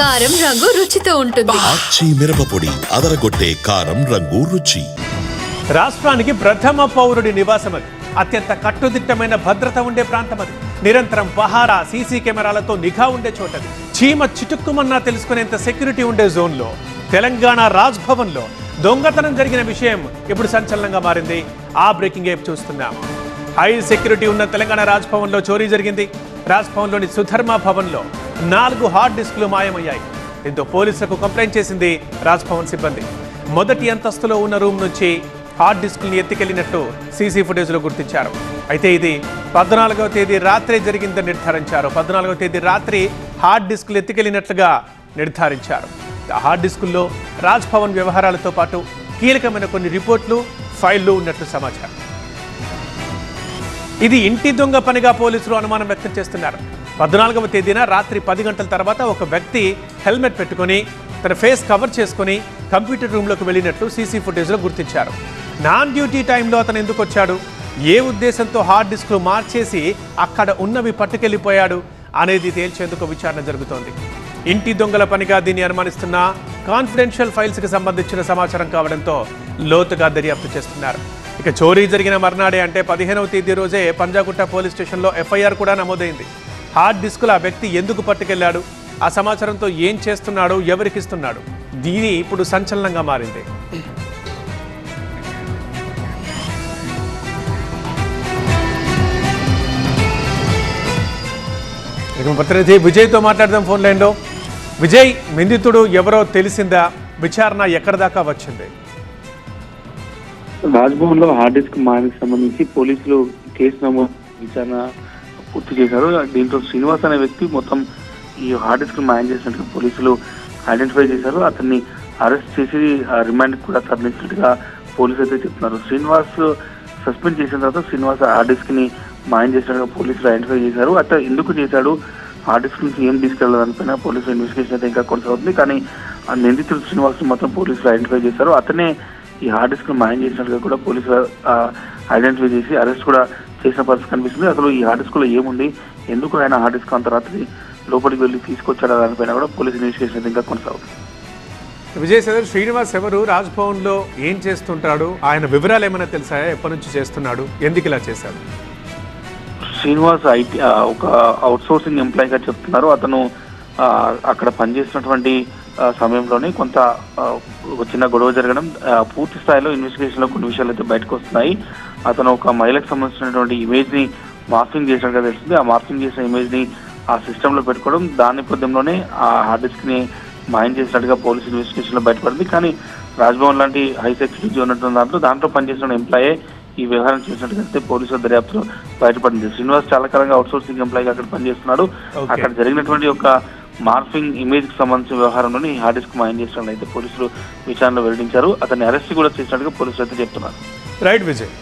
కారం రంగు రుచితో ఉంటుంది. ఆచి మిరపపొడి అదరగొట్టే కారం రంగు రుచి. రాష్ట్రానికి ప్రథమ పౌరుడి నివాసం అది. అత్యంత కట్టుదిట్టమైన భద్రత ఉండే ప్రాంతం అది. నిరంతరం పహారా సీసీ కెమెరాలతో నిఘా ఉండే చోటది చీమ చిటుక్కుమన్నా తెలుసుకునేంత సెక్యూరిటీ ఉండే జోన్లో తెలంగాణ రాజ్ భవన్లో దొంగతనం జరిగిన విషయం ఇప్పుడు సంచలనంగా మారింది. ఆ బ్రేకింగ్ ఏప్ చూస్తున్నాం. హై సెక్యూరిటీ ఉన్న తెలంగాణ రాజ్ భవన్లో చోరీ జరిగింది. రాజ్ భవన్లోని సుధర్మ భవన్లో నాలుగు హార్డ్ డిస్కులు మాయమయ్యాయి. దీంతో పోలీసులకు కంప్లైంట్ చేసింది రాజ్భవన్ సిబ్బంది. మొదటి అంతస్తులో ఉన్న రూమ్ నుంచి హార్డ్ డిస్క్ని ఎత్తికెళ్ళినట్టు సీసీ ఫుటేజ్లో గుర్తించారు. అయితే ఇది పద్నాలుగవ తేదీ రాత్రి జరిగిందని నిర్ధారించారు. పద్నాలుగవ తేదీ రాత్రి హార్డ్ డిస్క్లు ఎత్తికెళ్ళినట్లుగా నిర్ధారించారు. హార్డ్ డిస్కుల్లో రాజ్ భవన్ వ్యవహారాలతో పాటు కీలకమైన కొన్ని రిపోర్ట్లు ఫైళ్ళు ఉన్నట్లు సమాచారం. ఇది ఇంటి దొంగ పనిగా పోలీసులు అనుమానం వ్యక్తం చేస్తున్నారు. పద్నాలుగవ తేదీన రాత్రి పది గంటల తర్వాత ఒక వ్యక్తి హెల్మెట్ పెట్టుకొని తన ఫేస్ కవర్ చేసుకొని కంప్యూటర్ రూమ్లోకి వెళ్ళినట్లు సీసీ ఫుటేజ్లో గుర్తించారు. నాన్ డ్యూటీ టైంలో అతను ఎందుకు వచ్చాడు? ఏ ఉద్దేశంతో హార్డ్ డిస్క్లు మార్చేసి అక్కడ ఉన్నవి పట్టుకెళ్ళిపోయాడు అనేది తేల్చేందుకు విచారణ జరుగుతోంది. ఇంటి దొంగల పనిగా దీన్ని అనుమానిస్తున్న కాన్ఫిడెన్షియల్ ఫైల్స్కి సంబంధించిన సమాచారం కావడంతో లోతుగా దర్యాప్తు చేస్తున్నారు. ఇక చోరీ జరిగిన మర్నాడే అంటే పదిహేనవ తేదీ రోజే పంజాగుట్ట పోలీస్ స్టేషన్లో ఎఫ్ఐఆర్ కూడా నమోదైంది. హార్డ్ డిస్కులు ఆ వ్యక్తి ఎందుకు పట్టుకెళ్ళాడు ఆ సమాచారంతో ఏం చేస్తున్నాడు ఎవరికి ఇస్తున్నాడు? దీని ఇప్పుడు సంచలనంగా మారింది. ప్రతినిధి విజయ్తో మాట్లాడదాం ఫోన్ లైన్లో. విజయ్ నిందితుడు ఎవరో తెలిసిందా? విచారణ ఎక్కడి దాకా వచ్చింది? రాజ్భవన్లో హార్డ్ డిస్క్ మాయకు సంబంధించి పోలీసులు కేసు నమోదు విచారణ పూర్తి చేశారు. దీంట్లో శ్రీనివాస్ అనే వ్యక్తి మొత్తం ఈ హార్డ్ డిస్క్ మ్యాన్ చేసినట్టుగా పోలీసులు ఐడెంటిఫై చేశారు. అతన్ని అరెస్ట్ చేసి రిమాండ్ కూడా తరలించినట్టుగా పోలీసులు అయితే చెప్తున్నారు. శ్రీనివాస్ సస్పెండ్ చేసిన తర్వాత శ్రీనివాస్ హార్డ్ డిస్క్ని మాయం చేసినట్టుగా పోలీసులు ఐడెంటిఫై చేశారు. అట్లా ఎందుకు చేశాడు? హార్డ్ డిస్క్ నుంచి ఏం తీసుకెళ్ళాలనిపైన పోలీసులు ఇన్వెస్టిగేషన్ అయితే ఇంకా కొనసాగుతుంది. కానీ ఆ నిందితుడు శ్రీనివాస్ మొత్తం పోలీసులు ఐడెంటిఫై చేశారు. అతనే ఈ హార్డ్ డిస్క్ మాయం చేసినట్టుగా కూడా పోలీసులు ఐడెంటిఫై చేసి అరెస్ట్ కూడా చేసిన పరిస్థితి కనిపిస్తుంది. అసలు ఈ హార్డ్ డిస్క్లో ఏముంది? ఎందుకు ఆయన హార్డ్ డిస్క్ అంత రాత్రి లోపలికి వెళ్ళి తీసుకొచ్చాడు దానిపైన కూడా పోలీసు ఇన్వెస్టిగేషన్ ఇంకా కొనసాగుతుంది. విజయ్ సదర్ శ్రీనివాస్ ఎవరు? రాజ్ భవన్లో ఏం చేస్తుంటాడు? ఆయన వివరాలు ఏమైనా తెలుసాయా? ఎప్పటి నుంచి చేస్తున్నాడు? ఎందుకు ఇలా చేశాడు? శ్రీనివాస్ ఐటీ ఒక అవుట్ సోర్సింగ్ ఎంప్లాయ్గా చెప్తున్నారు. అతను అక్కడ పనిచేస్తున్నటువంటి ఆ, సమయంలోనే కొంత చిన్న గొడవ జరగడం పూర్తి స్థాయిలో ఇన్వెస్టిగేషన్లో కొన్ని విషయాలు అయితే బయటకు వస్తున్నాయి. అతను ఒక మహిళకు సంబంధించినటువంటి ఇమేజ్ని మార్ఫింగ్ చేసినట్టుగా తెలుస్తుంది ఆ మార్ఫింగ్ చేసిన ఇమేజ్ని ఆ సిస్టమ్లో పెట్టుకోవడం దాని నేపథ్యంలోనే ఆ హార్డ్ డిస్క్ని మాయం చేసినట్టుగా పోలీస్ ఇన్వెస్టిగేషన్లో బయటపడింది. కానీ రాజ్భవన్ లాంటి హై సెక్యూరిటీ ఉన్నటువంటి దాంట్లో దాంట్లో పనిచేసిన ఎంప్లాయే ఈ వ్యవహారం చేసినట్టుగా అయితే పోలీసుల దర్యాప్తులో బయటపడింది. శ్రీనివాస్ చాలా కాలంగా అవుట్ సోర్సింగ్ ఎంప్లాయ్ అక్కడ పనిచేస్తున్నాడు. అక్కడ జరిగినటువంటి ఒక మార్ఫింగ్ ఇమేజ్కి సంబంధించిన వ్యవహారంలోని ఈ హార్డ్ డిస్క్ మాయం చేసినట్లు అయితే పోలీసులు విచారణలో వెల్లడించారు. అతన్ని అరెస్ట్ కూడా చేసినట్టుగా పోలీసులు అయితే చెప్తున్నారు. రైట్ విజయ్